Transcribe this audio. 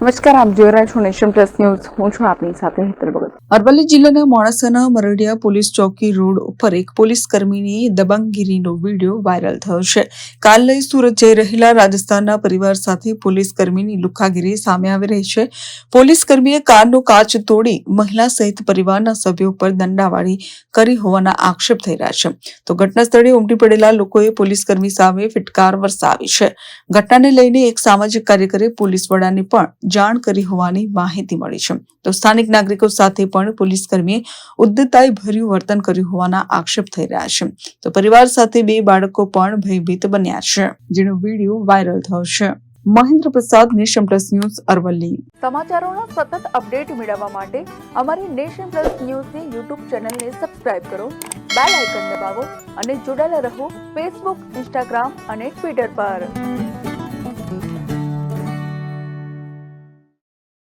નમસ્કાર, આપ જોઈ રહ્યા છો નેશન પ્લસ ન્યૂઝ. હું છું આપની સાથે હેતર ભગત. અરવલ્લી જિલ્લાના મોડાસાના મરડિયા પોલીસ ચોકી રોડ ઉપર એક પોલીસ કર્મીની દબંગગીરીનો વીડિયો વાયરલ થયો છે. કાલ લઈ સુરત જઈ રહેલા રાજસ્થાનના પરિવાર સાથે પોલીસ કર્મીની લુખાગીરી સામે આવી રહી છે. પોલીસ કર્મીએ કારનો કાચ તોડી મહિલા સહિત પરિવારના સભ્યો પર દંડાવાળી કરી હોવાના આક્ષેપ થઈ રહ્યા છે. તો ઘટના સ્થળે ઉમટી પડેલા લોકોએ પોલીસ કર્મી સામે ફિટકાર વરસાવી છે. ઘટનાને લઈને એક સામાજિક કાર્યકરે પોલીસ વડાને પણ જાણ કરી હોવાની માહિતી મળી છે. તો સ્થાનિક નાગરિકો સાથે પણ પોલીસ કર્મીએ ઉદ્ધતાઈ ભર્યું વર્તન કર્યું હોવાના આક્ષેપ થઈ રહ્યા છે. તો પરિવાર સાથે બે બાળકો પણ ભયભીત બન્યા છે. જેનો વીડિયો વાયરલ થયો છે. Mahendra Prasad, nation plus news, Aravalli. સમાચારોનો સતત અપડેટ મેળવવા માટે અમારી નેશન પ્લસ ન્યૂઝની યુટ્યુબ ચેનલને સબસ્ક્રાઇબ કરો, બેલ આઇકન દબાવો અને જોડાયેલા રહો ફેસબુક, ઇન્સ્ટાગ્રામ અને ટ્વિટર પર.